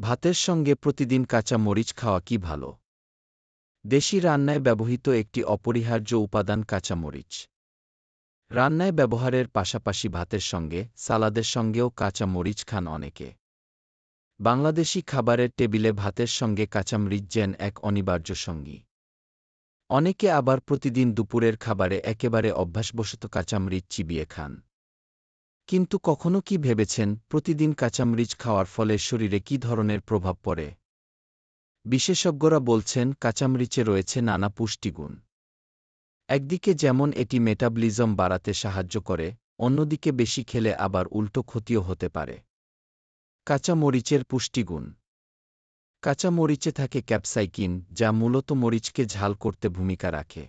ভাতের সঙ্গে প্রতিদিন কাঁচা মরিচ খাওয়া কি ভালো? দেশি রান্নায় ব্যবহৃত একটি অপরিহার্য উপাদান কাঁচামরিচ রান্নায় ব্যবহারের পাশাপাশি ভাতের সঙ্গে, সালাদের সঙ্গেও কাঁচা মরিচ খান অনেকে। বাংলাদেশি খাবারের টেবিলে ভাতের সঙ্গে কাঁচামরিচ যেন এক অনিবার্য সঙ্গী। অনেকে আবার প্রতিদিন দুপুরের খাবারে একেবারে অভ্যাসবশত কাঁচামরিচ চিবিয়ে খান। কিন্তু কখনো কি ভেবেছেন, প্রতিদিন কাঁচামরিচ খাওয়ার ফলে শরীরে কি ধরনের প্রভাব পড়ে? বিশেষজ্ঞরা বলছেন, কাঁচামরিচে রয়েছে নানা পুষ্টিগুণ। একদিকে যেমন এটি মেটাবলিজম বাড়াতে সাহায্য করে, অন্যদিকে বেশি খেলে আবার উল্টো ক্ষতিও হতে পারে। কাঁচামরিচের পুষ্টিগুণ। কাঁচামরিচে থাকে ক্যাপসাইকিন, যা মূলত মরিচকে ঝাল করতে ভূমিকা রাখে।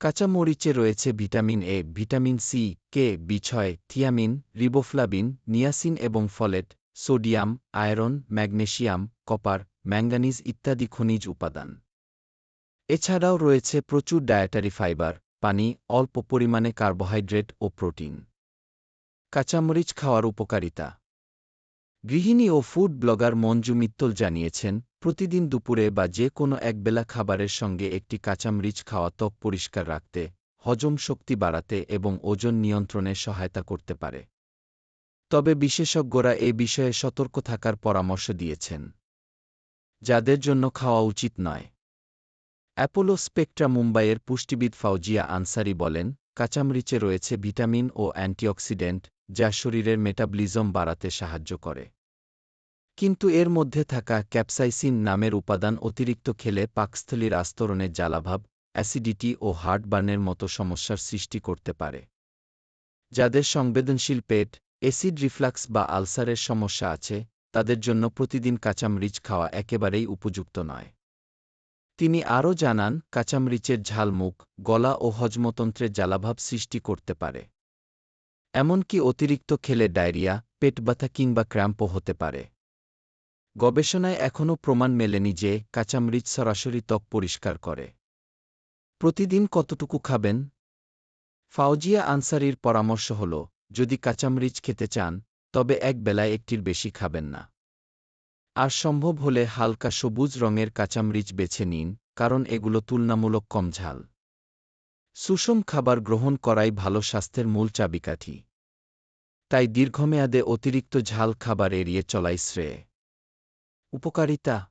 কাঁচা মরিচে রয়েছে vitamin A, vitamin C, K B ছয় থিয়ামিন, রিবোফ্লাবিন, নিয়াসিন এবং folate, sodium, iron, magnesium, copper, manganese ইত্যাদি খনিজ উপাদান। এছাড়াও রয়েছে প্রচুর ডায়েটারি ফাইবার, পানি, অল্প পরিমাণে কার্বোহাইড্রেট ও প্রোটিন। কাঁচামরিচ খাওয়ার উপকারিতা। গৃহিণী ও ফুড ব্লগার মঞ্জু মিত্তল জানিয়েছেন প্রতিদিন দুপুরে বা যে কোনো একবেলা খাবারের সঙ্গে একটি কাঁচামরিচ খাওয়া ত্বক পরিষ্কার রাখতে, হজম শক্তি বাড়াতে এবং ওজন নিয়ন্ত্রণে সহায়তা করতে পারে। তবে বিশেষজ্ঞরা এ বিষয়ে সতর্ক থাকার পরামর্শ দিয়েছেন। যাদের জন্য খাওয়া উচিত নয়। অ্যাপোলো স্পেকট্রা মুম্বাইয়ের পুষ্টিবিদ ফাউজিয়া আনসারি বলেন, কাঁচামরিচে রয়েছে ভিটামিন ও অ্যান্টিঅক্সিডেন্ট যা শরীরের মেটাবলিজম বাড়াতে সাহায্য করে। কিন্তু এর মধ্যে থাকা ক্যাপসাইসিন নামের উপাদান অতিরিক্ত খেলে পাকস্থলীর আস্তরণের জ্বালাভাব, অ্যাসিডিটি ও হার্টবার্নের মতো সমস্যার সৃষ্টি করতে পারে। যাদের সংবেদনশীল পেট, অ্যাসিড রিফ্লাক্স বা আলসারের সমস্যা আছে, তাদের জন্য প্রতিদিন কাঁচামরিচ খাওয়া একেবারেই উপযুক্ত নয়। তিনি আরও জানান, কাঁচামরিচের ঝালমুখ গলা ও হজমতন্ত্রের জ্বালাভাব সৃষ্টি করতে পারে। এমনকি অতিরিক্ত খেলে ডায়রিয়া, পেট ব্যথা কিংবা ক্র্যাম্পও হতে পারে। গবেষণায় এখনও প্রমাণ মেলেনি যে কাঁচামরিচ সরাসরি ত্বক পরিষ্কার করে। প্রতিদিন কতটুকু খাবেন? ফাউজিয়া আনসারির পরামর্শ হল, যদি কাঁচামরিচ খেতে চান, তবে এক বেলায় একটির বেশি খাবেন না। আর সম্ভব হলে হালকা সবুজ রঙের কাঁচামরিচ বেছে নিন, কারণ এগুলো তুলনামূলক কম ঝাল। সুষম খাবার গ্রহণ করাই ভালো স্বাস্থ্যের মূল চাবিকাঠি। তাই দীর্ঘমেয়াদে অতিরিক্ত ঝাল খাবার এড়িয়ে চলাই শ্রেয়। উপকারিতা।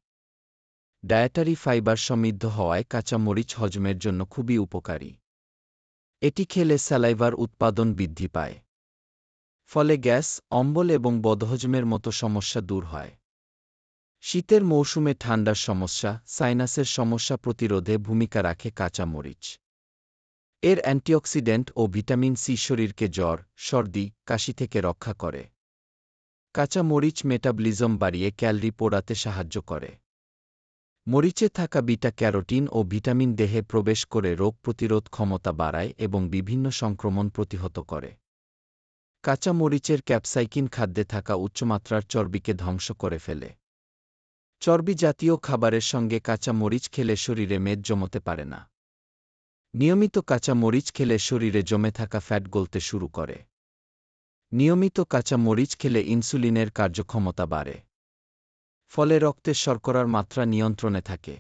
ডায়েটারি ফাইবার সমৃদ্ধ হওয়ায় কাঁচা মরিচ হজমের জন্য খুবই উপকারী। এটি খেলে স্যালাইভার উৎপাদন বৃদ্ধি পায়। ফলে গ্যাস, অম্বল এবং বদহজমের মতো সমস্যা দূর হয়। শীতের মৌসুমে ঠান্ডার সমস্যা, সাইনাসের সমস্যা প্রতিরোধে ভূমিকা রাখে কাঁচা মরিচ এর অ্যান্টিঅক্সিডেন্ট ও ভিটামিন সি শরীরকে জ্বর, সর্দি, কাশি থেকে রক্ষা করে। কাঁচা মরিচ মেটাবলিজম বাড়িয়ে ক্যালরি পোড়াতে সাহায্য করে। মরিচে থাকা বিটা ক্যারোটিন ও ভিটামিন দেহে প্রবেশ করে রোগ প্রতিরোধ ক্ষমতা বাড়ায় এবং বিভিন্ন সংক্রমণ প্রতিহত করে। কাঁচা মরিচের ক্যাপসাইকিন খাদ্যে থাকা উচ্চমাত্রার চর্বিকে ধ্বংস করে ফেলে। চর্বি জাতীয় খাবারের সঙ্গে কাঁচা মরিচ খেলে শরীরে মেদ জমতে পারে না। নিয়মিত কাঁচা মরিচ খেলে শরীরে জমে থাকা ফ্যাট গলতে শুরু করে। নিয়মিত কাঁচা মরিচ খেলে ইনসুলিনের কার্যক্ষমতা বাড়ে। ফলে রক্তের শর্করার মাত্রা নিয়ন্ত্রণে থাকে।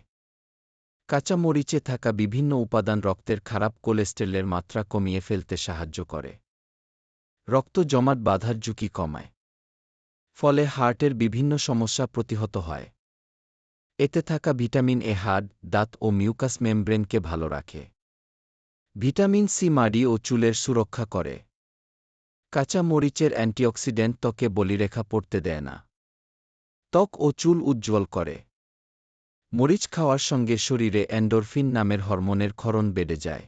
কাঁচা মরিচে থাকা বিভিন্ন উপাদান রক্তের খারাপ কোলেস্টেরলের মাত্রা কমিয়ে ফেলতে সাহায্য করে। রক্ত জমাট বাধার ঝুঁকি কমায়। ফলে হার্টের বিভিন্ন সমস্যা প্রতিহত হয়। এতে থাকা ভিটামিন এ হাড়, দাঁত ও মিউকাস মেমব্রেনকে ভালো রাখে। ভিটামিন সি মাড়ি ও চুলের সুরক্ষা করে। কাঁচা মরিচের অ্যান্টিঅক্সিডেন্ট ত্বকে বলিরেখা পড়তে দেয় না। ত্বক ও চুল উজ্জ্বল করে। মরিচ খাওয়ার সঙ্গে শরীরে অ্যান্ডোরফিন নামের হরমোনের ক্ষরণ বেড়ে যায়।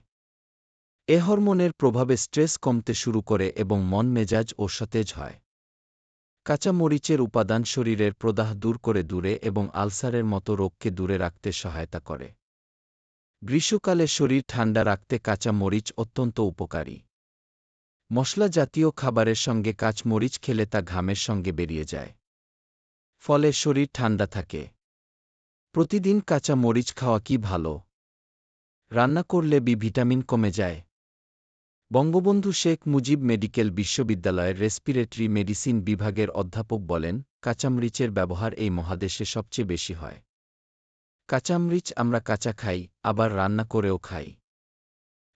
এ হরমোনের প্রভাবে স্ট্রেস কমতে শুরু করে এবং মন মেজাজ ও সতেজ হয়। কাঁচা মরিচের উপাদান শরীরের প্রদাহ দূর করে দূরে এবং আলসারের মতো রোগকে দূরে রাখতে সহায়তা করে। গ্রীষ্মকালে শরীর ঠান্ডা রাখতে কাঁচা মরিচ অত্যন্ত উপকারী। মশলা জাতীয় খাবারের সঙ্গে কাঁচমরিচ খেলে তা ঘামের সঙ্গে বেরিয়ে যায়। ফলে শরীর ঠান্ডা থাকে। প্রতিদিন কাঁচা মরিচ খাওয়া কি ভালো? রান্না করলে বি ভিটামিন কমে যায়। বঙ্গবন্ধু শেখ মুজিব মেডিকেল বিশ্ববিদ্যালয়ের রেসপিরেটরি মেডিসিন বিভাগের অধ্যাপক বলেন, কাঁচামরিচের ব্যবহার এই মহাদেশে সবচেয়ে বেশি হয়। কাঁচামরিচ আমরা কাঁচা খাই, আবার রান্না করেও খাই।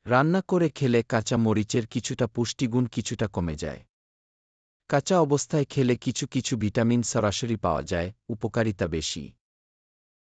রান্না করে খেলে কাঁচা মরিচের কিছুটা পুষ্টিগুণ কিছুটা কমে যায়। কাঁচা অবস্থায় খেলে কিছু কিছু ভিটামিন সরাসরি পাওয়া যায়, উপকারিতা বেশি।